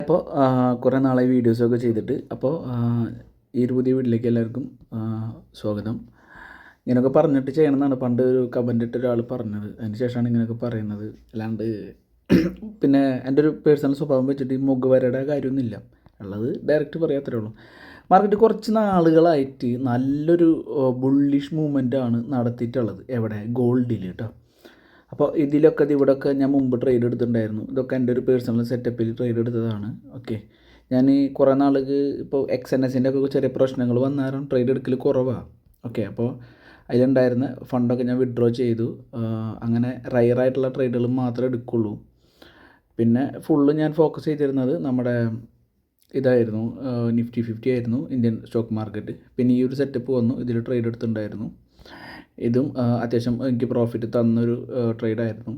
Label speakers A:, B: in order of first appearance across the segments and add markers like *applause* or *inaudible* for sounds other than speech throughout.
A: അപ്പോൾ കുറേ നാളായി വീഡിയോസൊക്കെ ചെയ്തിട്ട് അപ്പോൾ ഈ ഒരു പുതിയ വീട്ടിലേക്ക് എല്ലാവർക്കും സ്വാഗതം. ഇങ്ങനെയൊക്കെ പറഞ്ഞിട്ട് ചെയ്യണമെന്നാണ് പണ്ട് ഒരു കമന്റ് ഒരാൾ പറഞ്ഞത്. അതിന് ശേഷമാണ് ഇങ്ങനെയൊക്കെ പറയുന്നത്. അല്ലാണ്ട് പിന്നെ എന്റെ ഒരു പേഴ്സണൽ സ്വഭാവം വെച്ചിട്ട് ഈ മുഖവരയുടെ കാര്യമൊന്നുമില്ല. ഉള്ളത് ഡയറക്റ്റ് പറയാത്രേ ഉള്ളൂ. മാർക്കറ്റ് കുറച്ച് നാളുകളായിട്ട് നല്ലൊരു ബുള്ളിഷ് മൂവ്മെന്റ് ആണ് നടത്തിയിട്ടുള്ളത്. എവിടെ? ഗോൾഡിൽ കേട്ടോ അപ്പോൾ ഇതിലൊക്കെ ഇത് ഇവിടെയൊക്കെ ഞാൻ മുമ്പ് ട്രേഡ് എടുത്തിട്ടുണ്ടായിരുന്നു. ഇതൊക്കെ എന്റെ ഒരു പേഴ്സണൽ സെറ്റപ്പിൽ ട്രേഡ് എടുത്തതാണ്. ഓക്കെ ഞാൻ കുറേ നാൾക്ക് ഇപ്പോൾ എക്സ് എൻ എസിന്റെ ഒക്കെ ചെറിയ പ്രശ്നങ്ങൾ വന്നാലും ട്രേഡ് എടുക്കൽ കുറവാണ് ഓക്കെ അപ്പോൾ അതിലുണ്ടായിരുന്ന ഫണ്ടൊക്കെ ഞാൻ വിഡ്രോ ചെയ്തു. അങ്ങനെ അങ്ങനെ റയറായിട്ടുള്ള ട്രേഡുകൾ മാത്രമേ എടുക്കുള്ളൂ. പിന്നെ ഫുള്ള് ഞാൻ ഫോക്കസ് ചെയ്തിരുന്നത് നമ്മുടെ ഇതായിരുന്നു നിഫ്റ്റി ഫിഫ്റ്റി ആയിരുന്നു ഇന്ത്യൻ സ്റ്റോക്ക് മാർക്കറ്റ് പിന്നെ ഈ ഒരു സെറ്റപ്പ് വന്നു ഇതിൽ ട്രേഡ് എടുത്തിട്ടുണ്ടായിരുന്നു. ഇതും അത്യാവശ്യം എനിക്ക് പ്രോഫിറ്റ് തന്നൊരു ട്രേഡായിരുന്നു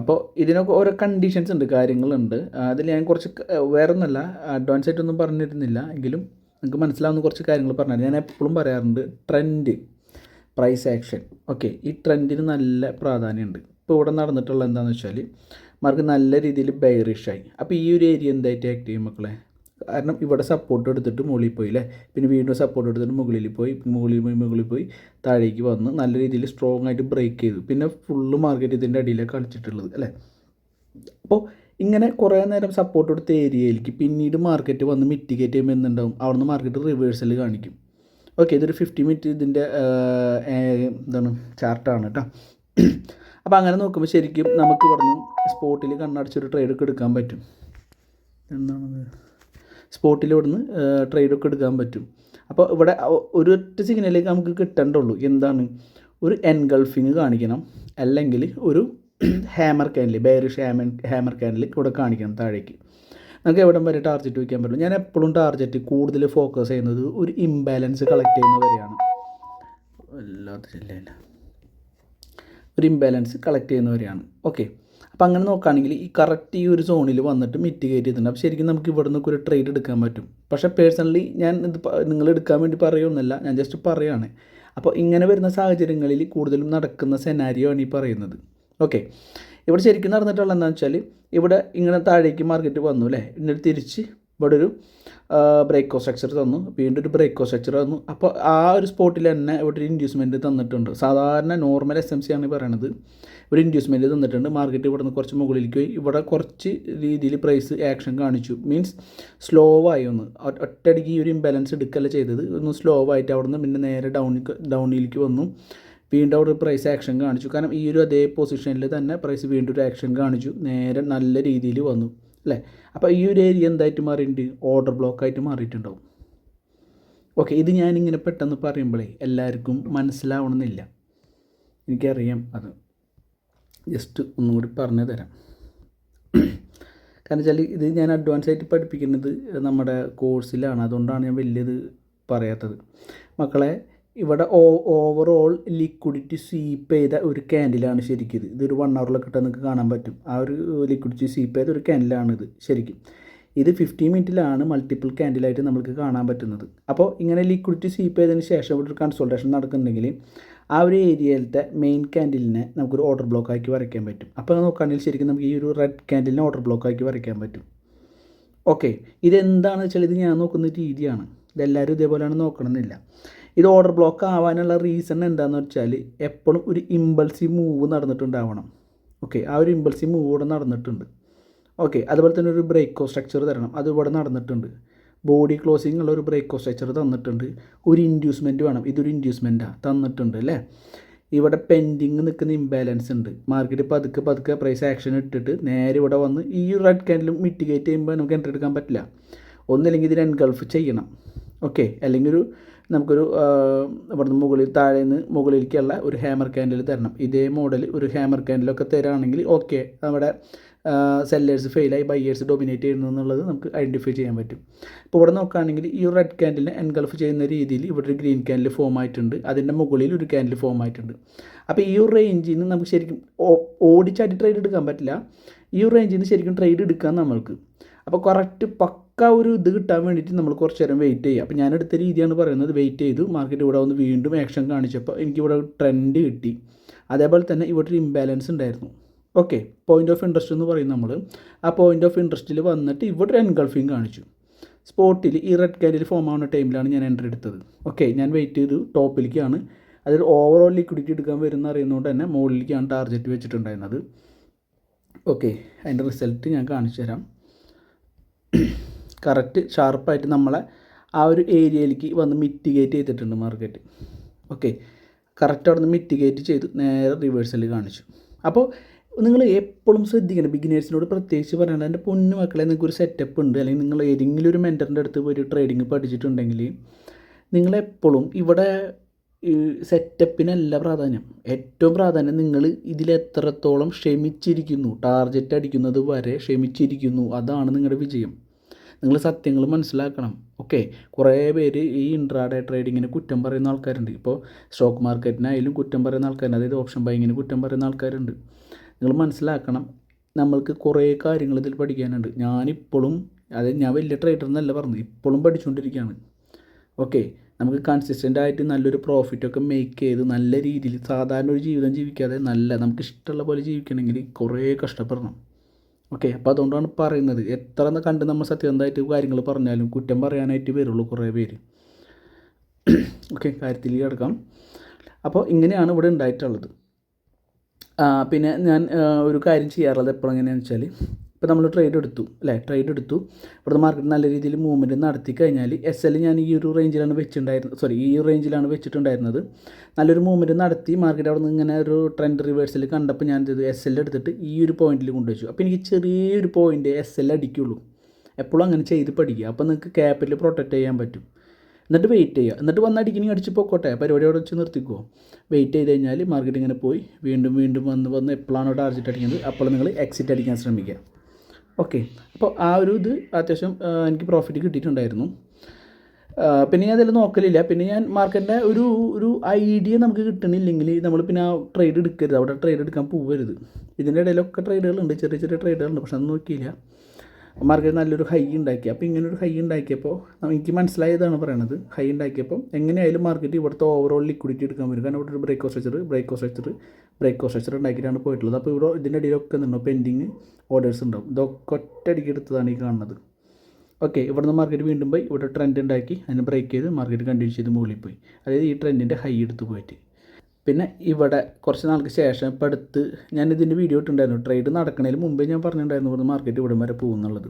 A: അപ്പോൾ ഇതിനൊക്കെ ഓരോ കണ്ടീഷൻസ് ഉണ്ട് കാര്യങ്ങളുണ്ട്. അതിൽ ഞാൻ കുറച്ച് വേറെ ഒന്നല്ല അഡ്വാൻസ് ആയിട്ടൊന്നും പറഞ്ഞിരുന്നില്ല. എങ്കിലും നിങ്ങൾക്ക് മനസ്സിലാവുന്ന കുറച്ച് കാര്യങ്ങൾ പറഞ്ഞാൽ ഞാൻ എപ്പോഴും പറയാറുണ്ട് ട്രെൻഡ് പ്രൈസ് ആക്ഷൻ ഓക്കെ ഈ ട്രെൻഡിന് നല്ല പ്രാധാന്യമുണ്ട്. ഇപ്പോൾ ഇവിടെ നടന്നിട്ടുള്ള എന്താണെന്ന് വെച്ചാൽ മാർക്ക് നല്ല രീതിയിൽ ബൈറിഷായി അപ്പോൾ ഈ ഒരു ഏരിയ എന്തായിട്ട് ആക്ട് ചെയ്യും മക്കളെ? കാരണം ഇവിടെ സപ്പോർട്ട് എടുത്തിട്ട് മുകളിൽ പോയി അല്ലേ പിന്നെ വീണ്ടും സപ്പോർട്ട് എടുത്തിട്ട് മുകളിൽ പോയി മുകളിൽ പോയി മുകളിൽ പോയി താഴേക്ക് വന്ന് നല്ല രീതിയിൽ സ്ട്രോങ് ആയിട്ട് ബ്രേക്ക് ചെയ്തു. പിന്നെ ഫുള്ള് മാർക്കറ്റ് ഇതിന്റെ അടിയിലാണ് കളിച്ചിട്ടുള്ളത് അല്ലേ? അപ്പോൾ ഇങ്ങനെ കുറേ നേരം സപ്പോർട്ട് കൊടുത്ത ഏരിയയിലേക്ക് പിന്നീട് മാർക്കറ്റ് വന്ന് മിറ്റിഗേറ്റ് ചെയ്യുമ്പോൾ എന്തുണ്ടാവും അവിടുന്ന് മാർക്കറ്റ് റിവേഴ്സൽ കാണിക്കും. ഓക്കെ ഇതൊരു ഫിഫ്റ്റി മിനിറ്റ് ഇതിന്റെ എന്താണ് ചാർട്ടാണ് കേട്ടോ അപ്പോൾ അങ്ങനെ നോക്കുമ്പോൾ ശരിക്കും നമുക്ക് ഇവിടുന്ന് സ്പോട്ടിൽ കണ്ണടച്ചൊരു ട്രേഡൊക്കെ എടുക്കാൻ പറ്റും. എന്താണത് സ്പോട്ടിൽ ട്രേഡ് ട്രേഡൊക്കെ എടുക്കാൻ പറ്റും. അപ്പോൾ ഇവിടെ ഒരു ഒരൊറ്റ സിഗ്നലിലേക്ക് നമുക്ക് കിട്ടേണ്ടുള്ളൂ എന്താണ്? ഒരു എൻഗൾഫിങ് കാണിക്കണം. അല്ലെങ്കിൽ ഒരു hammer candle bearish hammer hammer candle ഇവിടെ കാണിക്കണം താഴേക്ക്. നമുക്ക് എവിടം വരെ ടാർജറ്റ് വയ്ക്കാൻ പറ്റും? ഞാൻ എപ്പോഴും ടാർജറ്റ് കൂടുതൽ ഫോക്കസ് ചെയ്യുന്നത് ഒരു ഇംബാലൻസ് കളക്ട് വല്ലാത്ത ജില്ലയില്ല ഒരു ഇംബാലൻസ് കളക്ട് ചെയ്യുന്നവരെയാണ് ഓക്കെ അപ്പോൾ അങ്ങനെ നോക്കുകയാണെങ്കിൽ ഈ കറക്റ്റ് ഈ ഒരു സോണിൽ വന്നിട്ട് മിറ്റിഗേറ്റ് ചെയ്തിട്ടുണ്ട് അപ്പോൾ ശരിക്കും നമുക്ക് ഇവിടെ നിന്നൊക്കെ ഒരു ട്രേഡ് എടുക്കാൻ പറ്റും. പക്ഷേ പേഴ്സണലി ഞാൻ ഇത് നിങ്ങൾ എടുക്കാൻ വേണ്ടി പറയുമെന്നല്ല ഞാൻ ജസ്റ്റ് പറയുകയാണ് അപ്പോൾ ഇങ്ങനെ വരുന്ന സാഹചര്യങ്ങളിൽ കൂടുതലും നടക്കുന്ന സെനാരിയോ ആണ് ഈ പറയുന്നത്. ഓക്കെ ഇവിടെ ശരിക്കും നടന്നിട്ടുള്ള എന്താണെന്ന് വെച്ചാൽ ഇവിടെ ഇങ്ങനെ താഴേക്ക് മാർക്കറ്റ് വന്നു അല്ലേ? എന്നിട്ട് തിരിച്ച് ഇവിടെ ഒരു ബ്രേക്കോ സ്ട്രക്ചർ തന്നു. വീണ്ടും ഒരു ബ്രേക്കോ സ്ട്രക്ചർ തന്നു. അപ്പോൾ ആ ഒരു സ്പോട്ടിൽ തന്നെ ഇവിടെ ഒരു ഇൻഡ്യൂസ്മെന്റ് തന്നിട്ടുണ്ട്. സാധാരണ നോർമൽ എസ് എം സി ആണ് പറയണത്. ഒരു ഇൻഡ്യൂസ്മെന്റ് തന്നിട്ടുണ്ട്. മാർക്കറ്റ് ഇവിടെ നിന്ന് കുറച്ച് മുകളിലേക്ക് പോയി. ഇവിടെ കുറച്ച് രീതിയിൽ പ്രൈസ് ആക്ഷൻ കാണിച്ചു. മീൻസ് സ്ലോ ആയി ഒന്ന്. ഒറ്റയടിക്ക് ഈ ഒരു ഇംബാലൻസ് എടുക്കല്ല ചെയ്തത്. ഒന്ന് സ്ലോ ആയിട്ട് അവിടെ നിന്ന് പിന്നെ നേരെ ഡൗൺ ഡൗണിലേക്ക് വന്നു. വീണ്ടും അവിടെ പ്രൈസ് ആക്ഷൻ കാണിച്ചു. കാരണം ഈ ഒരു അതേ പൊസിഷനിൽ തന്നെ പ്രൈസ് വീണ്ടും ഒരു ആക്ഷൻ കാണിച്ചു. നേരെ നല്ല രീതിയിൽ വന്നു. അല്ലേ? അപ്പോൾ ഈ ഒരു ഏരിയ എന്തായിട്ട് മാറിയിട്ടുണ്ട്? ഓർഡർ ബ്ലോക്കായിട്ട് മാറിയിട്ടുണ്ടാവും. ഓക്കെ ഇത് ഞാനിങ്ങനെ പെട്ടെന്ന് പറയുമ്പോഴേ എല്ലാവർക്കും മനസ്സിലാവണമെന്നില്ല. എനിക്കറിയാം അത്. ജസ്റ്റ് ഒന്നും കൂടി പറഞ്ഞു തരാം. കാരണം വെച്ചാൽ ഇത് ഞാൻ അഡ്വാൻസ് ആയിട്ട് പഠിപ്പിക്കുന്നത് നമ്മുടെ കോഴ്സിലാണ് അതുകൊണ്ടാണ് ഞാൻ വലിയത് പറയാത്തത്. മക്കളെ ഇവിടെ ഓവറോൾ ലിക്വിഡിറ്റി സ്വീപ്പ് ചെയ്ത ഒരു ക്യാൻഡിലാണ് ശരിക്കും ഇത്. ഇതൊരു വൺ അവറിലൊക്കെ ഇട്ടാൽ നിങ്ങൾക്ക് കാണാൻ പറ്റും. ആ ഒരു ലിക്വിഡിറ്റി സ്വീപ്പ് ചെയ്ത ഒരു ക്യാൻഡിലാണ് ഇത് ശരിക്കും. ഇത് ഫിഫ്റ്റി മിനിറ്റിലാണ് മൾട്ടിപ്പിൾ ക്യാൻഡിലായിട്ട് നമുക്ക് കാണാൻ പറ്റുന്നത്. അപ്പോൾ ഇങ്ങനെ ലിക്വിഡിറ്റി സ്വീപ്പ് ചെയ്തതിന് ശേഷം ഇവിടെ ഒരു കൺസൾട്ടേഷൻ നടക്കുന്നുണ്ടെങ്കിൽ ആ ഒരു ഏരിയയിലത്തെ മെയിൻ ക്യാൻഡിലിനെ നമുക്കൊരു ഓർഡർ ബ്ലോക്ക് ആക്കി വരയ്ക്കാൻ പറ്റും. അപ്പോൾ നോക്കുകയാണെങ്കിൽ ശരിക്കും നമുക്ക് ഈ ഒരു റെഡ് ക്യാൻഡിലിനെ ഓർഡർ ബ്ലോക്ക് ആക്കി വരയ്ക്കാൻ പറ്റും. ഓക്കെ ഇതെന്താണെന്ന് വെച്ചാൽ ഇത് ഞാൻ നോക്കുന്ന രീതിയാണ്. ഇതെല്ലാവരും ഇതേപോലെയാണ് നോക്കണമെന്നില്ല. ഇത് ഓർഡർ ബ്ലോക്ക് ആവാനുള്ള റീസൺ എന്താണെന്ന് വെച്ചാൽ എപ്പോഴും ഒരു ഇമ്പൾസീവ് മൂവ് നടന്നിട്ടുണ്ടാവണം. ഓക്കെ ആ ഒരു ഇമ്പൾസീവ് മൂവ് ഇവിടെ നടന്നിട്ടുണ്ട്. ഓക്കെ അതുപോലെ തന്നെ ഒരു ബ്രേക്കോ സ്ട്രക്ചർ തരണം. അത് ഇവിടെ നടന്നിട്ടുണ്ട്. ബോഡി ക്ലോസിംഗ് ഉള്ള ഒരു ബ്രേക്കോ സ്ട്രക്ചർ തന്നിട്ടുണ്ട്. ഒരു ഇൻഡ്യൂസ്മെന്റ് വേണം. ഇതൊരു ഇൻഡ്യൂസ്മെന്റാണ് തന്നിട്ടുണ്ട് അല്ലേ? ഇവിടെ പെൻഡിങ് നിൽക്കുന്ന ഇംബാലൻസ് ഉണ്ട്. മാർക്കറ്റ് പതുക്കെ പതുക്കെ പ്രൈസ് ആക്ഷൻ ഇട്ടിട്ട് നേരെ ഇവിടെ വന്ന് ഈ റെഡ് ക്യാൻഡിലും മിറ്റിഗേറ്റ് ചെയ്യുമ്പോൾ നമുക്ക് എൻട്രി എടുക്കാൻ പറ്റില്ല. ഒന്നില്ലെങ്കിൽ ഇതിന് എൻഗൾഫ് ചെയ്യണം. ഓക്കെ അല്ലെങ്കിൽ ഒരു നമുക്കൊരു ഇവിടുന്ന് മുകളിൽ താഴെ നിന്ന് മുകളിലേക്കുള്ള ഒരു ഹാമർ ക്യാൻഡിൽ തരണം. ഇതേ മോഡൽ ഒരു ഹാമർ ക്യാൻഡിലൊക്കെ തരാണെങ്കിൽ ഓക്കെ നമ്മുടെ സെല്ലേഴ്സ് ഫെയിലായി ബയ്യേഴ്സ് ഡൊമിനേറ്റ് ചെയ്യുന്നു എന്നുള്ളത് നമുക്ക് ഐഡന്റിഫൈ ചെയ്യാൻ പറ്റും. ഇപ്പോൾ ഇവിടെ നോക്കുകയാണെങ്കിൽ ഈ റെഡ് ക്യാൻഡിലിനെ എൻഗൾഫ് ചെയ്യുന്ന രീതിയിൽ ഇവിടെ ഒരു ഗ്രീൻ ക്യാൻഡിൽ ഫോം ആയിട്ടുണ്ട്. അതിന്റെ മുകളിൽ ഒരു ക്യാൻഡിൽ ഫോം ആയിട്ടുണ്ട്. അപ്പോൾ ഈ ഒരു റേഞ്ചിൽ നിന്ന് നമുക്ക് ശരിക്കും ഓടിച്ചാടി ട്രേഡ് എടുക്കാൻ പറ്റില്ല. ഈ ഒരു റേഞ്ചിൽ നിന്ന് ശരിക്കും ട്രേഡ് എടുക്കാം നമ്മൾക്ക്. അപ്പോൾ കറക്റ്റ് പക്ക ഒരു ഇത് കിട്ടാൻ വേണ്ടിയിട്ട് നമ്മൾ കുറച്ച് നേരം വെയിറ്റ് ചെയ്യുക. അപ്പോൾ ഞാൻ രീതിയാണ് പറയുന്നത്. വെയിറ്റ് ചെയ്തു. മാർക്കറ്റ് ഇവിടെ വന്ന് വീണ്ടും ആക്ഷൻ കാണിച്ചപ്പോൾ എനിക്കിവിടെ ട്രെൻഡ് കിട്ടി. അതേപോലെ തന്നെ ഇവിടെ ഒരു ഇംബാലൻസ് ഉണ്ടായിരുന്നു. ഓക്കെ പോയിന്റ് ഓഫ് ഇൻട്രസ്റ്റ് എന്ന് പറയും നമ്മൾ ആ പോയിന്റ് ഓഫ് ഇൻട്രസ്റ്റിൽ വന്നിട്ട് ഇവിടെ ഒരു എൻഗൾഫിങ് കാണിച്ചു. സ്പോട്ടിൽ ഈ റെഡ് കാൻഡിൽ ഫോം ആവുന്ന ടൈമിലാണ് ഞാൻ എൻട്രി എടുത്തത്. ഓക്കെ ഞാൻ വെയിറ്റ് ചെയ്തു. ടോപ്പിലേക്കാണ് അതിൽ ഓവറോൾ ലിക്വിഡിറ്റി എടുക്കാൻ വരുന്ന അറിയുന്നതുകൊണ്ട് തന്നെ മുകളിലേക്കാണ് ടാർഗറ്റ് വെച്ചിട്ടുണ്ടായിരുന്നത്. ഓക്കെ അതിന്റെ റിസൾട്ട് ഞാൻ കാണിച്ചു തരാം കറക്റ്റ് ഷാർപ്പായിട്ട് നമ്മളെ ആ ഒരു ഏരിയയിലേക്ക് വന്ന് മിറ്റിഗേറ്റ് ചെയ്തിട്ടുണ്ട് മാർക്കറ്റ്. ഓക്കെ കറക്റ്റ് അവിടെ നിന്ന് മിറ്റിഗേറ്റ് ചെയ്ത്. നേരെ റിവേഴ്സൽ കാണിച്ചു. അപ്പോൾ നിങ്ങൾ എപ്പോഴും ശ്രദ്ധിക്കണം. ബിഗിനേഴ്സിനോട് പ്രത്യേകിച്ച് പറയേണ്ടത് എന്റെ പൊന്നു മക്കളെ നിങ്ങൾക്ക് ഒരു സെറ്റപ്പ് ഉണ്ട്. അല്ലെങ്കിൽ നിങ്ങൾ ഏതെങ്കിലും ഒരു മെന്ററിന്റെ അടുത്ത് പോയി ട്രേഡിങ് പഠിച്ചിട്ടുണ്ടെങ്കിൽ നിങ്ങളെപ്പോഴും ഇവിടെ സെറ്റപ്പിനല്ല പ്രാധാന്യം. ഏറ്റവും പ്രാധാന്യം നിങ്ങൾ ഇതിലെത്രത്തോളം ക്ഷമിച്ചിരിക്കുന്നു. ടാർഗറ്റ് അടിക്കുന്നത് വരെ ക്ഷമിച്ചിരിക്കുന്നു. അതാണ് നിങ്ങളുടെ വിജയം. നിങ്ങൾ സത്യങ്ങൾ മനസ്സിലാക്കണം. ഓക്കെ കുറേ പേര് ഈ ഇൻട്രാഡേ ട്രേഡിങ്ങിന് കുറ്റം പറയുന്ന ആൾക്കാരുണ്ട്. ഇപ്പോൾ സ്റ്റോക്ക് മാർക്കറ്റിനായാലും കുറ്റം പറയുന്ന ആൾക്കാരുണ്ട്. അതായത് ഓപ്ഷൻ ബൈങ്ങിന് കുറ്റം പറയുന്ന ആൾക്കാരുണ്ട്. നിങ്ങൾ മനസ്സിലാക്കണം. നമ്മൾക്ക് കുറേ കാര്യങ്ങൾ ഇതിൽ പഠിക്കാനുണ്ട്. ഞാനിപ്പോഴും അതായത് ഞാൻ വലിയ ട്രേഡർ എന്നല്ല പറഞ്ഞു ഇപ്പോഴും പഠിച്ചുകൊണ്ടിരിക്കുകയാണ്. ഓക്കെ നമുക്ക് കൺസിസ്റ്റന്റ് ആയിട്ട് നല്ലൊരു പ്രോഫിറ്റൊക്കെ മേക്ക് ചെയ്ത് നല്ല രീതിയിൽ സാധാരണ ഒരു ജീവിതം ജീവിക്കാതെ നല്ല നമുക്ക് ഇഷ്ടമുള്ള പോലെ ജീവിക്കണമെങ്കിൽ കുറേ കഷ്ടപ്പെടണം. ഓക്കെ അപ്പോൾ അതുകൊണ്ടാണ് പറയുന്നത്. എത്ര കണ്ട് നമ്മൾ സത്യസന്ധമായിട്ട് കാര്യങ്ങൾ പറഞ്ഞാലും കുറ്റം പറയാനായിട്ട് വരുള്ളൂ കുറേ പേര്. *clears throat* ഓക്കെ കാര്യത്തിൽ കിടക്കാം. അപ്പോൾ ഇങ്ങനെയാണ് ഇവിടെ ഉണ്ടായിട്ടുള്ളത്. പിന്നെ ഞാൻ ഒരു കാര്യം ചെയ്യാറുള്ളത് എപ്പോഴെങ്ങനെയാണെന്ന് വെച്ചാൽ ഇപ്പോൾ നമ്മൾ ട്രേഡ് എടുത്തു അല്ലേ? ട്രേഡ് എടുത്തു. ഇവിടുത്തെ മാർക്കറ്റ് നല്ല രീതിയിൽ മൂവ്മെന്റ് നടത്തി കഴിഞ്ഞാൽ എസ് എൽ ഞാൻ ഈ ഒരു റേഞ്ചിലാണ് വെച്ചിട്ടുണ്ടായിരുന്നത് സോറി ഈ റേഞ്ചിലാണ് വെച്ചിട്ടുണ്ടായിരുന്നത്. നല്ലൊരു മൂവ്മെന്റ് നടത്തി മാർക്കറ്റ് അവിടെ നിന്ന് ഇങ്ങനെ ഒരു ട്രെൻഡ് റിവേഴ്സിൽ കണ്ടപ്പോൾ ഞാൻ ഇത് എസ് എൽ എടുത്തിട്ട് ഈ ഒരു പോയിന്റിൽ കൊണ്ടുവച്ചു. അപ്പോൾ എനിക്ക് ചെറിയൊരു പോയിന്റ് എസ് എൽ അടിക്കുള്ളൂ. എപ്പോഴും അങ്ങനെ ചെയ്ത് പഠിക്കുക. അപ്പോൾ നിങ്ങൾക്ക് ക്യാപിറ്റൽ പ്രൊട്ടക്റ്റ് ചെയ്യാൻ പറ്റും. എന്നിട്ട് വെയിറ്റ് ചെയ്യുക. എന്നിട്ട് വന്ന് അടിക്കണി അടിച്ച് പൊക്കോട്ടെ. പരിപാടി അവിടെ വെച്ച് നിർത്തിക്കോ. വെയിറ്റ് ചെയ്ത് കഴിഞ്ഞാൽ മാർക്കറ്റ് ഇങ്ങനെ പോയി. വീണ്ടും വീണ്ടും വന്ന് വന്ന് എപ്പോഴാണ് ടാർജറ്റ് അടിക്കുന്നത് അപ്പോൾ നിങ്ങൾ എക്സിറ്റ് അടിക്കാൻ ശ്രമിക്കുക. ഓക്കെ. അപ്പോൾ ആ ഒരു ഇത് അത്യാവശ്യം എനിക്ക് പ്രോഫിറ്റ് കിട്ടിയിട്ടുണ്ടായിരുന്നു. പിന്നെ ഞാൻ അതിൽ നോക്കലില്ല. പിന്നെ ഞാൻ മാർക്കറ്റിന്റെ ഒരു ഒരു ഐഡിയ നമുക്ക് കിട്ടണില്ലെങ്കിൽ നമ്മൾ പിന്നെ ആ ട്രേഡ് എടുക്കരുത്. അവിടെ ട്രേഡ് എടുക്കാൻ പോകരുത് ഇതിന്റെ ഇടയിലൊക്കെ ട്രേഡുകളുണ്ട് ചെറിയ ചെറിയ ട്രേഡുകളുണ്ട് പക്ഷെ അത് നോക്കിയില്ല. മാർക്കറ്റ് നല്ലൊരു ഹൈ ഉണ്ടാക്കി. അപ്പോൾ ഇങ്ങനെ ഒരു ഹൈ ഉണ്ടാക്കിയപ്പോൾ എനിക്ക് മനസ്സിലായതാണ് പറയണത്. ഹൈ ഉണ്ടാക്കിയപ്പോൾ എങ്ങനെയായാലും മാർക്കറ്റ് ഇവിടുത്തെ ഓവറോൾ ലിക്വിഡിറ്റി എടുക്കാൻ വരും കാരണം ഇവിടെ ഒരു break structure break structure break structure ഉണ്ടാക്കിയിട്ടാണ് പോയിട്ടുള്ളത്. അപ്പോൾ ഇവിടെ ഇതിന്റെ ഇടയിലൊക്കെ നിന്നോ പെൻഡിങ് ഓർഡേഴ്സ് ഉണ്ടാവും. ഇതൊക്കെ ഒറ്റയടിക്ക് എടുത്തതാണ് ഈ കാണുന്നത്. ഓക്കെ ഇവിടുന്ന് മാർക്കറ്റ് വീണ്ടും പോയി. ഇവിടെ ട്രെൻഡ് ഉണ്ടാക്കി. അതിനെ ബ്രേക്ക് ചെയ്ത് മാർക്കറ്റ് കണ്ടിന്യൂ ചെയ്ത് മുകളിൽ പോയി. അതായത് ഈ ട്രെൻഡിന്റെ ഹൈ എടുത്ത് പോയിട്ട്. പിന്നെ ഇവിടെ കുറച്ച് നാൾക്ക് ശേഷം ഇപ്പോൾ അടുത്ത് ഞാൻ ഇതിന്റെ വീഡിയോ ഇട്ടുണ്ടായിരുന്നു ട്രേഡ് നടക്കുന്നതിന് മുമ്പേ ഞാൻ പറഞ്ഞിട്ടുണ്ടായിരുന്നു ഇവിടെ മാർക്കറ്റ് ഇവിടെ വരെ പോകുന്നുള്ളത്.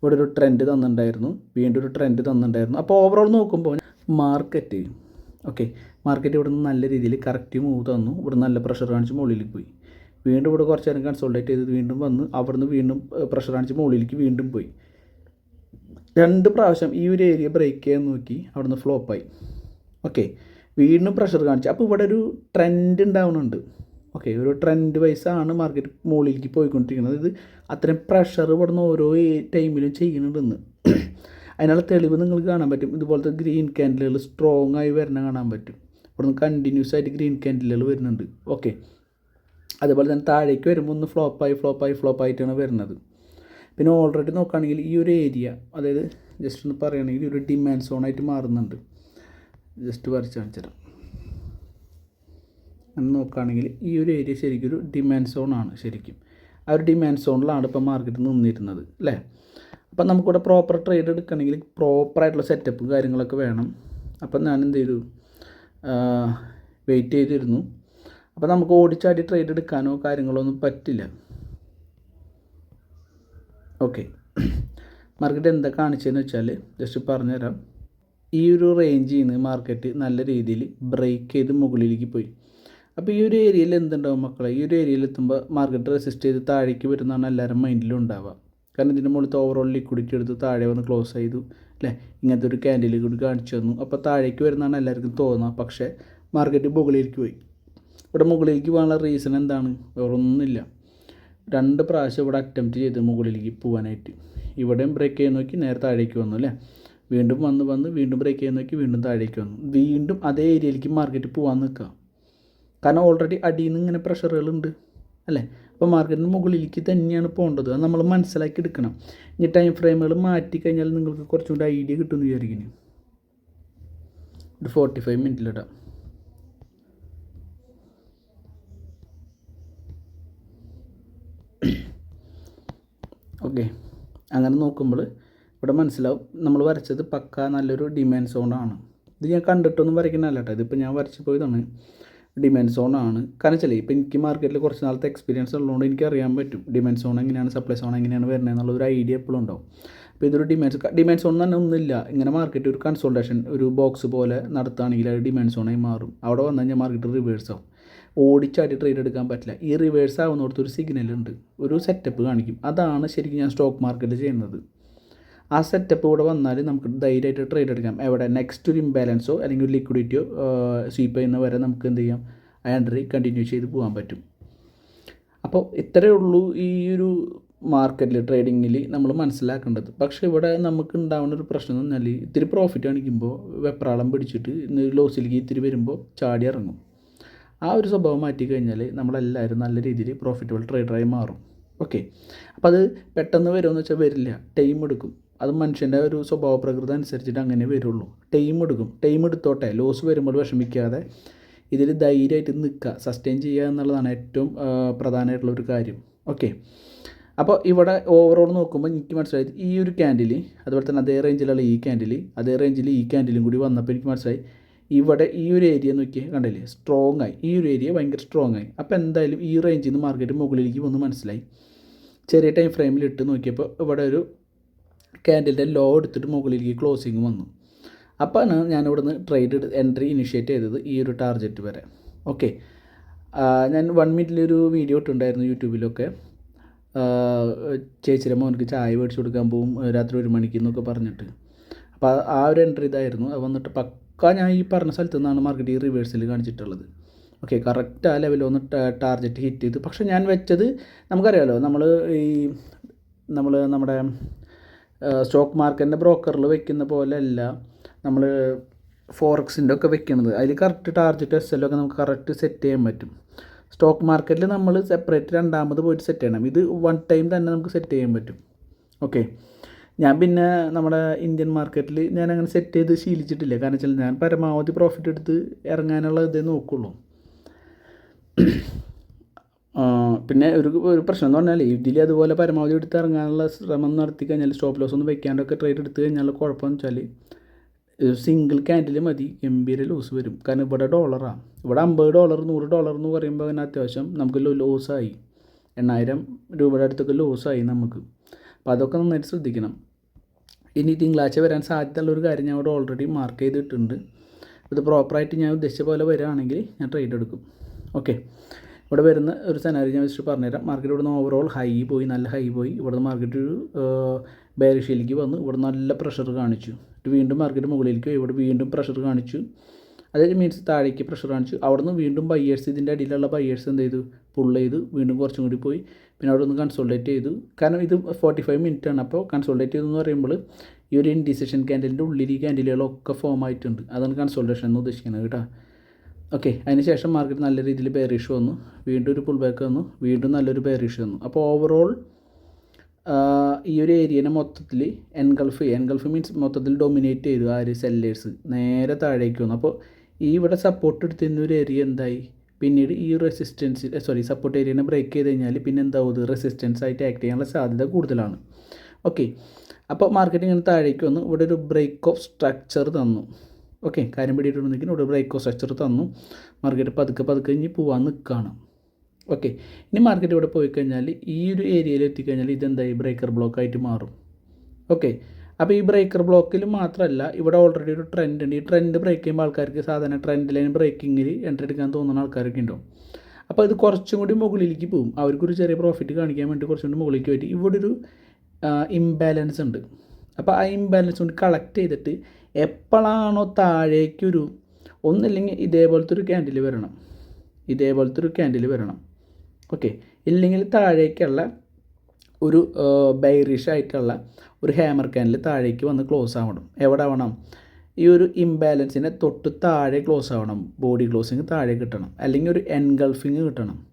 A: ഇവിടെ ഒരു ട്രെൻഡ് തന്നിട്ടുണ്ടായിരുന്നു. വീണ്ടും ഒരു ട്രെൻഡ് തന്നിട്ടുണ്ടായിരുന്നു. അപ്പോൾ ഓവറോൾ നോക്കുമ്പോൾ മാർക്കറ്റ് ഓക്കെ മാർക്കറ്റ് ഇവിടെ നിന്ന് നല്ല രീതിയിൽ കറക്റ്റ് മൂവ് തന്നു. ഇവിടെ നല്ല പ്രഷർ കാണിച്ച് മുകളിലേക്ക് പോയി. വീണ്ടും ഇവിടെ കുറച്ച് നേരം കൺസോൾട്ടേറ്റ് ചെയ്ത് വീണ്ടും വന്ന് അവിടുന്ന് വീണ്ടും പ്രഷർ കാണിച്ച് മുകളിലേക്ക് വീണ്ടും പോയി. രണ്ട് പ്രാവശ്യം ഈ ഒരു ഏരിയ ബ്രേക്ക് ചെയ്യാൻ നോക്കി അവിടുന്ന് ഫ്ലോപ്പായി ഓക്കെ വീണ്ടും പ്രഷർ കാണിച്ചു. അപ്പോൾ ഇവിടെ ഒരു ട്രെൻഡ് ഉണ്ടാവുന്നുണ്ട്. ഓക്കെ ഒരു ട്രെൻഡ് വൈസ് ആണ് മാർക്കറ്റ് മുകളിലേക്ക് പോയിക്കൊണ്ടിരിക്കുന്നത്. ഇത് അത്രയും പ്രഷർ ഇവിടുന്ന് ഓരോ ടൈമിലും ചെയ്യുന്നുണ്ടെന്ന്. അതിനുള്ള തെളിവ് നിങ്ങൾക്ക് കാണാൻ പറ്റും. ഇതുപോലത്തെ ഗ്രീൻ ക്യാൻഡിലുകൾ സ്ട്രോങ് ആയി വരണ കാണാൻ പറ്റും. ഇവിടുന്ന് കണ്ടിന്യൂസ് ആയിട്ട് ഗ്രീൻ ക്യാൻഡിലുകൾ വരുന്നുണ്ട്. ഓക്കെ അതുപോലെ തന്നെ താഴേക്ക് വരുമ്പോൾ ഒന്ന് ഫ്ലോപ്പായി ഫ്ലോപ്പായി ഫ്ലോപ്പായിട്ടാണ് വരുന്നത്. പിന്നെ ഓൾറെഡി നോക്കുകയാണെങ്കിൽ ഈ ഒരു ഏരിയ അതായത് ജസ്റ്റ് ഒന്ന് പറയുകയാണെങ്കിൽ ഒരു ഡിമാൻഡ് സോണായിട്ട് മാറുന്നുണ്ട്. ജസ്റ്റ് വരച്ച് കാണിച്ചുതരാം. അങ്ങനെ നോക്കുകയാണെങ്കിൽ ഈ ഒരു ഏരിയ ശരിക്കും ഒരു ഡിമാൻഡ് സോണാണ് ശരിക്കും. ആ ഒരു ഡിമാൻഡ് സോണിലാണ് ഇപ്പോൾ മാർക്കറ്റ് നിന്നിരുന്നത് അല്ലേ? അപ്പം നമുക്കിവിടെ പ്രോപ്പർ ട്രേഡ് എടുക്കണമെങ്കിൽ പ്രോപ്പറായിട്ടുള്ള സെറ്റപ്പ് കാര്യങ്ങളൊക്കെ വേണം. അപ്പം ഞാൻ എന്ത് ചെയ്തു? വെയിറ്റ് ചെയ്തിരുന്നു. അപ്പോൾ നമുക്ക് ഓടിച്ചാടി ട്രേഡ് എടുക്കാനോ കാര്യങ്ങളോ ഒന്നും പറ്റില്ല. ഓക്കെ മാർക്കറ്റ് എന്താ കാണിച്ചതെന്ന് വെച്ചാൽ ജസ്റ്റ് പറഞ്ഞുതരാം. ഈ ഒരു റേഞ്ചിൽ നിന്ന് മാർക്കറ്റ് നല്ല രീതിയിൽ ബ്രേക്ക് ചെയ്ത് മുകളിലേക്ക് പോയി. അപ്പോൾ ഈ ഒരു ഏരിയയിൽ എന്തുണ്ടാവും മക്കളെ? ഈ ഒരു ഏരിയയിൽ എത്തുമ്പോൾ മാർക്കറ്റ് റെസിസ്റ്റ് ചെയ്ത് താഴേക്ക് വരുന്നതാണ് എല്ലാവരും മൈൻഡിലും ഉണ്ടാവുക. കാരണം ഇതിന്റെ മുകളിലത്തെ ഓവറോൾ ലിക്വിഡിറ്റി എടുത്ത് താഴെ വന്ന് ക്ലോസ് ചെയ്തു അല്ലേ? ഇങ്ങനത്തെ ഒരു ക്യാൻഡിൽ കൂടി കാണിച്ചു തന്നു. അപ്പോൾ താഴേക്ക് വരുന്നതാണ് എല്ലാവർക്കും തോന്നുക. പക്ഷേ മാർക്കറ്റ് മുകളിലേക്ക് പോയി. ഇവിടെ മുകളിലേക്ക് പോകാനുള്ള റീസൺ എന്താണ്? വേറൊന്നുമില്ല രണ്ട് പ്രാവശ്യം ഇവിടെ അറ്റംപ്റ്റ് ചെയ്ത് മുകളിലേക്ക് പോകാനായിട്ട്. ഇവിടെയും ബ്രേക്ക് ചെയ്ത് നോക്കി നേരെ താഴേക്ക് വന്നു അല്ലേ? വീണ്ടും വന്ന് വന്ന് വീണ്ടും ബ്രേക്ക് ചെയ്യാൻ നോക്കി വീണ്ടും താഴേക്ക് വന്നു. വീണ്ടും അതേ ഏരിയയിലേക്ക് മാർക്കറ്റ് പോകാൻ നിൽക്കുക കാരണം ഓൾറെഡി അടിയിൽ നിന്ന് ഇങ്ങനെ പ്രഷറുകളുണ്ട് അല്ലേ? അപ്പോൾ മാർക്കറ്റിന് മുകളിലേക്ക് തന്നെയാണ് പോകേണ്ടത്. അത് നമ്മൾ മനസ്സിലാക്കി എടുക്കണം. ഇനി ടൈം ഫ്രെയിമുകൾ മാറ്റി കഴിഞ്ഞാൽ നിങ്ങൾക്ക് കുറച്ചും കൂടി ഐഡിയ കിട്ടുമെന്ന് വിചാരിക്കുന്നു. ഒരു ഫോർട്ടി ഫൈവ് മിനിറ്റിലിടാം ഓക്കെ അങ്ങനെ നോക്കുമ്പോൾ ഇവിടെ മനസ്സിലാവും. നമ്മൾ വരച്ചത് പക്ക നല്ലൊരു ഡിമാൻഡ് സോണാണ് ഇത് ഞാൻ കണ്ടിട്ടൊന്നും വരയ്ക്കുന്നതല്ല കേട്ടോ. ഇതിപ്പോൾ ഞാൻ വരച്ച് പോയതാണ്. ഡിമാൻഡ് സോണാണ് കാരണം വെച്ചാൽ ഇപ്പോൾ എനിക്ക് മാർക്കറ്റിൽ കുറച്ച് നാളത്തെ എക്സ്പീരിയൻസ് ഉള്ളതുകൊണ്ട് എനിക്ക് അറിയാൻ പറ്റും. ഡിമാൻഡ് സോൺ എങ്ങനെയാണ് സപ്ലൈ സോൺ എങ്ങനെയാണ് വരുന്നത് എന്നുള്ള ഒരു ഐഡിയ എപ്പോഴും ഉണ്ടാവും. അപ്പോൾ ഇതൊരു ഡിമാൻഡ് ഡിമാൻഡ് സോൺ തന്നെ ഒന്നുമില്ല. ഇങ്ങനെ മാർക്കറ്റ് ഒരു കൺസോൾട്ടേഷൻ ഒരു ബോക്സ് പോലെ നടത്തുകയാണെങ്കിൽ അത് ഡിമാൻഡ് സോണായി മാറും. അവിടെ വന്നു കഴിഞ്ഞാൽ മാർക്കറ്റ് റിവേഴ്സ് ആവും. ഓടിച്ചാടി ട്രേഡ് എടുക്കാൻ പറ്റില്ല. ഈ റിവേഴ്സ് ആവുന്നിടത്ത് ഒരു സിഗ്നൽ ഉണ്ട്. ഒരു സെറ്റപ്പ് കാണിക്കും. അതാണ് ശരിക്കും ഞാൻ സ്റ്റോക്ക് മാർക്കറ്റിൽ ചെയ്യുന്നത്. ആ സെറ്റപ്പ് ഇവിടെ വന്നാൽ നമുക്ക് ധൈര്യമായിട്ട് ട്രേഡ് എടുക്കാം. എവിടെ? നെക്സ്റ്റ് ഒരു ഇംബാലൻസോ അല്ലെങ്കിൽ ഒരു ലിക്വിഡിറ്റിയോ സ്വീപ്പ് ചെയ്യുന്ന വരെ നമുക്ക് എന്ത് ചെയ്യാം? ആ എൻട്രി കണ്ടിന്യൂ ചെയ്ത് പോകാൻ പറ്റും. അപ്പോൾ ഇത്രയേ ഉള്ളൂ ഈ ഒരു മാർക്കറ്റിൽ ട്രേഡിങ്ങിൽ നമ്മൾ മനസ്സിലാക്കേണ്ടത്. പക്ഷേ ഇവിടെ നമുക്ക് ഉണ്ടാവുന്ന ഒരു പ്രശ്നം എന്ന് പറഞ്ഞാൽ ഇത്തിരി പ്രോഫിറ്റ് കാണിക്കുമ്പോൾ വെപ്രാളം പിടിച്ചിട്ട് ലോസിലേക്ക് ഇത്തിരി വരുമ്പോൾ ചാടി ഇറങ്ങും. ആ ഒരു സ്വഭാവം മാറ്റി കഴിഞ്ഞാൽ നമ്മളെല്ലാവരും നല്ല രീതിയിൽ പ്രോഫിറ്റബിൾ ട്രേഡറായി മാറും. ഓക്കെ അപ്പോൾ അത് പെട്ടെന്ന് വരുമെന്ന് വെച്ചാൽ വരില്ല. ടൈം എടുക്കും. അത് മനുഷ്യന്റെ ഒരു സ്വഭാവ പ്രകൃതി അനുസരിച്ചിട്ട് അങ്ങനെ വരുള്ളൂ. ടൈം എടുക്കും. ടൈം എടുത്തോട്ടെ. ലോസ് വരുമ്പോൾ വിഷമിക്കാതെ ഇതിൽ ധൈര്യമായിട്ട് നിൽക്കുക. സസ്റ്റെയിൻ ചെയ്യുക എന്നുള്ളതാണ് ഏറ്റവും പ്രധാനമായിട്ടുള്ള ഒരു കാര്യം. ഓക്കെ അപ്പോൾ ഇവിടെ ഓവറോൾ നോക്കുമ്പോൾ എനിക്ക് മനസ്സിലായി ഈ ഒരു ക്യാൻഡിൽ അതുപോലെ തന്നെ അതേ റേഞ്ചിലുള്ള ഈ ക്യാൻഡിൽ അതേ റേഞ്ചിൽ ഈ ക്യാൻഡിലും കൂടി വന്നപ്പോൾ എനിക്ക് മനസ്സിലായി ഇവിടെ ഈ ഒരു ഏരിയ നോക്കിയേ കണ്ടില്ലേ? സ്ട്രോങ് ആയി. ഈ ഒരു ഏരിയ ഭയങ്കര സ്ട്രോങ് ആയി. അപ്പോൾ എന്തായാലും ഈ റേഞ്ചിൽ നിന്ന് മാർക്കറ്റ് മുകളിലേക്ക് വന്ന് മനസ്സിലായി. ചെറിയ ടൈം ഫ്രെയിമിൽ ഇട്ട് നോക്കിയപ്പോൾ ഇവിടെ ഒരു ക്യാൻഡിലിന്റെ ലോ എടുത്തിട്ട് മുകളിലേക്ക് ക്ലോസിങ് വന്നു. അപ്പോഴാണ് നിന്ന് ട്രേഡ് എൻട്രി ഇനിഷ്യേറ്റ് ചെയ്തത് ഈ ഒരു ടാർജറ്റ് വരെ. ഓക്കെ ഞാൻ വൺ മിനിറ്റിലൊരു വീഡിയോ ഇട്ടുണ്ടായിരുന്നു യൂട്യൂബിലൊക്കെ. ചേച്ചിയുടെ മോനക്ക് ചായ മേടിച്ച് കൊടുക്കാൻ പോകും രാത്രി ഒരു മണിക്ക് എന്നൊക്കെ പറഞ്ഞിട്ട്. അപ്പോൾ ആ ഒരു എൻട്രി ഇതായിരുന്നു. അത് വന്നിട്ട് പക്ക ഞാൻ ഈ പറഞ്ഞ സ്ഥലത്തു നിന്നാണ് മാർക്കറ്റ് ഈ റിവേഴ്സിൽ കാണിച്ചിട്ടുള്ളത്. ഓക്കെ കറക്റ്റ് ആ ലെവലിൽ ഒന്ന് ടാർജറ്റ് ഹിറ്റ് ചെയ്തു. പക്ഷേ ഞാൻ വെച്ചത് നമുക്കറിയാമല്ലോ നമ്മൾ ഈ നമ്മൾ നമ്മുടെ സ്റ്റോക്ക് മാർക്കറ്റിന്റെ ബ്രോക്കറിൽ വെക്കുന്ന പോലെ അല്ല നമ്മൾ ഫോറക്സിന്റെ ഒക്കെ വെക്കുന്നത് അതിൽ കറക്റ്റ് ടാർജറ്റ് എസ് എല്ലൊക്കെ നമുക്ക് കറക്റ്റ് സെറ്റ് ചെയ്യാൻ പറ്റും. സ്റ്റോക്ക് മാർക്കറ്റിൽ നമ്മൾ സെപ്പറേറ്റ് രണ്ടാമത് പോയിട്ട് സെറ്റ് ചെയ്യണം. ഇത് വൺ ടൈം തന്നെ നമുക്ക് സെറ്റ് ചെയ്യാൻ പറ്റും. ഓക്കെ ഞാൻ പിന്നെ നമ്മുടെ ഇന്ത്യൻ മാർക്കറ്റിൽ ഞാൻ അങ്ങനെ സെറ്റ് ചെയ്ത് ശീലിച്ചിട്ടില്ല. കാരണം വെച്ചാൽ ഞാൻ പരമാവധി പ്രോഫിറ്റ് എടുത്ത് ഇറങ്ങാനുള്ള ഇതേ നോക്കുള്ളൂ. പിന്നെ ഒരു ഒരു പ്രശ്നം എന്ന് പറഞ്ഞാൽ ഇതിൽ അതുപോലെ പരമാവധി എടുത്ത് ഇറങ്ങാനുള്ള ശ്രമം നടത്തി കഴിഞ്ഞാൽ സ്റ്റോപ്പ് ലോസ് ഒന്നും വെക്കാണ്ടൊക്കെ ട്രേഡ് എടുത്ത് കഴിഞ്ഞാൽ കുഴപ്പമെന്ന് വെച്ചാൽ സിംഗിൾ ക്യാൻഡിൽ മതി ഗംഭീര ലോസ് വരും. കാരണം ഇവിടെ ഡോളറാണ് ഇവിടെ അമ്പത് ഡോളർ നൂറ് ഡോളർ എന്ന് പറയുമ്പോൾ അതിന് അത്യാവശ്യം നമുക്ക് ലോസായി എണ്ണായിരം രൂപയുടെ അടുത്തൊക്കെ ലോസായി നമുക്ക്. അപ്പോൾ അതൊക്കെ നന്നായിട്ട് ശ്രദ്ധിക്കണം. ഇനി തിങ്കളാഴ്ച വരാൻ സാധ്യതയുള്ള ഒരു കാര്യം ഞാൻ ഇവിടെ ഓൾറെഡി മാർക്ക് ചെയ്തിട്ടുണ്ട്. ഇത് പ്രോപ്പറായിട്ട് ഞാൻ ഉദ്ദേശിച്ച പോലെ വരികയാണെങ്കിൽ ഞാൻ ട്രേഡ് എടുക്കും. ഓക്കെ ഇവിടെ വരുന്ന ഒരു സെനാരി ഞാൻ വെച്ചിട്ട് പറഞ്ഞുതരാം. മാർക്കറ്റ് ഇവിടുന്ന് ഓവറോൾ ഹൈ പോയി നല്ല ഹൈ പോയി. ഇവിടുന്ന് മാർക്കറ്റ് ഒരു ബേറിഷയിലേക്ക് വന്ന്. ഇവിടെ നല്ല പ്രഷർ കാണിച്ചു. വീണ്ടും മാർക്കറ്റ് മുകളിലേക്ക് പോയി. ഇവിടെ വീണ്ടും പ്രഷർ കാണിച്ചു. അതായത് മീൻസ് താഴേക്ക് പ്രഷർ കാണിച്ചു. അവിടെ നിന്ന് വീണ്ടും ബയ്യേഴ്സ് ഇതിന്റെ അടിയിലുള്ള ബയ്യേഴ്സ് എന്ത് ചെയ്തു? പുൾ ചെയ്തു. വീണ്ടും കുറച്ചും കൂടി പോയി. പിന്നെ അവിടെ ഒന്ന് കൺസോൾട്ടേറ്റ് ചെയ്തു. കാരണം ഇത് ഫോർട്ടി ഫൈവ് മിനിറ്റ് ആണ്. അപ്പോൾ കൺസോൾട്ടേറ്റ് ചെയ്തെന്ന് പറയുമ്പോൾ ഈ ഒരു ഇൻഡിസിഷൻ ക്യാൻഡലിന്റെ ഉള്ളിൽ ഈ ക്യാൻഡിലുകളൊക്കെ ഫോം ആയിട്ടുണ്ട്. അതാണ് കൺസോൾട്ടേഷൻ എന്ന് ഉദ്ദേശിക്കുന്നത് കേട്ടോ. ഓക്കെ അതിന് ശേഷം മാർക്കറ്റ് നല്ല രീതിയിൽ ബെയറിഷ് വന്നു. വീണ്ടും ഒരു പുൾ ബാക്ക് വന്നു. വീണ്ടും നല്ലൊരു ബെയറിഷ് വന്നു. അപ്പോൾ ഓവറോൾ ഈ ഒരു ഏരിയനെ മൊത്തത്തിൽ എൻഗൾഫ് എൻഗൾഫ് മീൻസ് മൊത്തത്തിൽ ഡൊമിനേറ്റ് ചെയ്തു ആര് സെല്ലേഴ്സ് നേരെ താഴേക്ക് വന്നു. അപ്പോൾ ഈ ഇവിടെ സപ്പോർട്ട് എടുത്തിരുന്ന ഒരു ഏരിയ എന്തായി? പിന്നീട് ഈ റെസിസ്റ്റൻസ് സോറി സപ്പോർട്ട് ഏരിയനെ ബ്രേക്ക് ചെയ്ത് കഴിഞ്ഞാൽ പിന്നെ എന്താവും? റെസിസ്റ്റൻസ് ആയിട്ട് ആക്ട് ചെയ്യാനുള്ള സാധ്യത കൂടുതലാണ്. ഓക്കെ അപ്പോൾ മാർക്കറ്റ് ഇങ്ങനെ താഴേക്ക് വന്നു. ഇവിടെ ഒരു ബ്രേക്ക് ഓഫ് സ്ട്രക്ചർ തന്നു. ഓക്കെ കാര്യം പിടിയിട്ടുണ്ടെങ്കിൽ ഇവിടെ ബ്രേക്ക് സ്ട്രക്ചർ തന്നു. മാർക്കറ്റ് പതുക്കെ പതുക്കെ ഇനി പോകാൻ നിൽക്കുകയാണ് ഓക്കെ ഇനി മാർക്കറ്റ് ഇവിടെ പോയി കഴിഞ്ഞാൽ ഈ ഒരു ഏരിയയിൽ എത്തിക്കഴിഞ്ഞാൽ ഇതെന്തായി? ബ്രേക്കർ ബ്ലോക്ക് ആയിട്ട് മാറും. ഓക്കെ അപ്പോൾ ഈ ബ്രേക്കർ ബ്ലോക്കിൽ മാത്രമല്ല ഇവിടെ ഓൾറെഡി ഒരു ട്രെൻഡ് ഉണ്ട്. ഈ ട്രെൻഡ് ബ്രേക്ക് ചെയ്യുമ്പോൾ ആൾക്കാർക്ക് സാധാരണ ട്രെൻഡ് ലൈൻ ബ്രേക്കിങ്ങിൽ എൻട്രി എടുക്കാൻ തോന്നുന്ന ആൾക്കാരൊക്കെ ഉണ്ടാവും. അപ്പോൾ ഇത് കുറച്ചും കൂടി മുകളിലേക്ക് പോകും. അവർക്കൊരു ചെറിയ പ്രോഫിറ്റ് കാണിക്കാൻ വേണ്ടി കുറച്ചും കൂടി മുകളിലേക്ക് പോയിട്ട് ഇവിടെ ഒരു ഇംബാലൻസ് ഉണ്ട്. അപ്പോൾ ആ ഇംബാലൻസ് കൊണ്ട് കളക്ട് ചെയ്തിട്ട് എപ്പോഴാണോ താഴേക്കൊരു ഒന്നില്ലെങ്കിൽ ഇതേപോലത്തെ ഒരു ക്യാൻഡിൽ വരണം. ഇതേപോലത്തെ ഒരു ക്യാൻഡിൽ വരണം. ഓക്കെ ഇല്ലെങ്കിൽ താഴേക്കുള്ള ഒരു ബൈറിഷ് ആയിട്ടുള്ള ഒരു ഹാമർ ക്യാൻഡിൽ താഴേക്ക് വന്ന് ക്ലോസ് ആവണം. എവിടെ ആവണം? ഈ ഒരു ഇംബാലൻസിനെ തൊട്ട് താഴെ ക്ലോസ് ആവണം. ബോഡി ക്ലോസിങ് താഴെ കിട്ടണം. അല്ലെങ്കിൽ ഒരു എൻഗൾഫിങ് കിട്ടണം.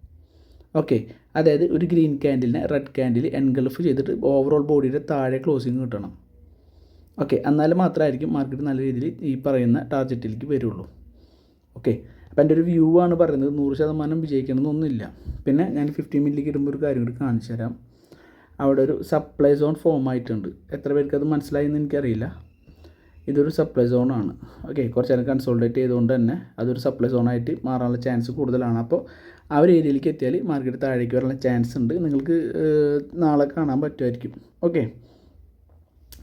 A: ഓക്കെ അതായത് ഒരു ഗ്രീൻ ക്യാൻഡിലിനെ റെഡ് ക്യാൻഡിൽ എൻഗൾഫ് ചെയ്തിട്ട് ഓവറോൾ ബോഡിയുടെ താഴെ ക്ലോസിങ് കിട്ടണം. ഓക്കെ എന്നാൽ മാത്രമായിരിക്കും മാർക്കറ്റ് നല്ല രീതിയിൽ ഈ പറയുന്ന ടാർഗറ്റിലേക്ക് വരുള്ളൂ. ഓക്കെ അപ്പോൾ എന്റെ ഒരു വ്യൂ ആണ് പറയുന്നത്. നൂറ് ശതമാനം വിജയിക്കണമെന്നൊന്നുമില്ല. പിന്നെ ഞാൻ ഫിഫ്റ്റി മില്ലിക്ക് ഇടുമ്പോൾ ഒരു കാര്യം കൂടി കാണിച്ചു തരാം. അവിടെ ഒരു സപ്ലൈ സോൺ ഫോം ആയിട്ടുണ്ട്. എത്ര പേർക്ക് അത് മനസ്സിലായി എന്ന് എനിക്കറിയില്ല. ഇതൊരു സപ്ലൈ സോണാണ് ഓക്കെ കുറച്ച് നേരം കൺസോൾട്ടേറ്റ് ചെയ്തുകൊണ്ട് തന്നെ അതൊരു സപ്ലൈ സോണായിട്ട് മാറാനുള്ള ചാൻസ് കൂടുതലാണ്. അപ്പോൾ ആ ഒരു ഏരിയയിലേക്ക് എത്തിയാൽ മാർക്കറ്റ് താഴേക്ക് വരാനുള്ള ചാൻസ് ഉണ്ട്. നിങ്ങൾക്ക് നാളെ കാണാൻ പറ്റുമായിരിക്കും. ഓക്കെ.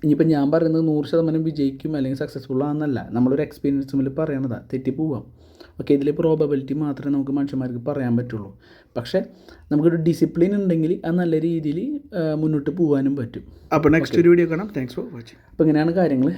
A: ഇനിയിപ്പോൾ ഞാൻ പറയുന്നത് നൂറ് ശതമാനം വിജയിക്കും അല്ലെങ്കിൽ സക്സസ്ഫുൾ ആണെന്നല്ല. നമ്മളൊരു എക്സ്പീരിയൻസ് മുതൽ പറയണതാണ് തെറ്റിപ്പോവാം. ഓക്കെ ഇതിൽ പ്രോബബിലിറ്റി മാത്രമേ നമുക്ക് മനുഷ്യന്മാർക്ക് പറയാൻ പറ്റുള്ളൂ. പക്ഷേ നമുക്കൊരു ഡിസിപ്ലിൻ ഉണ്ടെങ്കിൽ അത് നല്ല രീതിയിൽ മുന്നോട്ട് പോകാനും പറ്റും.
B: അപ്പോൾ നെക്സ്റ്റ് ഒരു വീഡിയോ കാണാം. താങ്ക്സ് ഫോർ വാച്ചിങ്
A: അപ്പോൾ ഇങ്ങനെയാണ് കാര്യങ്ങൾ